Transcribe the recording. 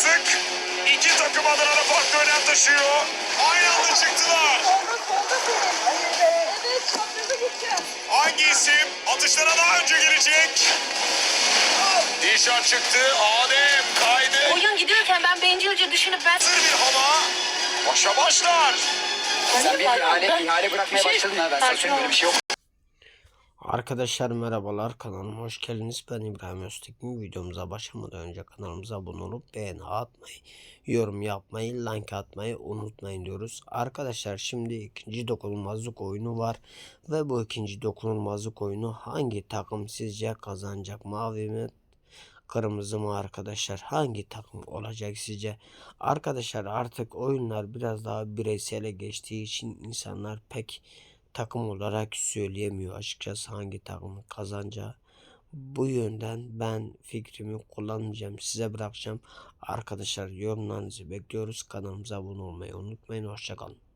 Sık iki takım adına da farklı önem taşıyor. Aynı anda çıktılar. Hangi isim atışlara daha önce girecek? Dişan çıktı. Adem kaydı. Oyun gidiyorken ben bencilce düşünüp ben... Hazır bir hava. Başa başlar. Sen bir ihale, ihale bırakmaya başladın ha. Ben sana söyleyeyim böyle bir şey yok. Arkadaşlar merhabalar kanalıma hoş geldiniz. Ben İbrahim Öztekin. Videomuza başlamadan önce kanalımıza abone olup beğeni atmayı, yorum yapmayı, like atmayı unutmayın diyoruz. Arkadaşlar şimdi ikinci dokunulmazlık oyunu var. Ve bu ikinci dokunulmazlık oyunu hangi takım sizce kazanacak? Mavi mi? Kırmızı mı arkadaşlar? Hangi takım olacak sizce? Arkadaşlar artık oyunlar biraz daha bireysele geçtiği için insanlar pek takım olarak söyleyemiyor açıkçası hangi takımın kazanacağı. Bu yönden ben fikrimi kullanmayacağım. Size bırakacağım. Arkadaşlar yorumlarınızı bekliyoruz. Kanalımıza abone olmayı unutmayın. Hoşçakalın.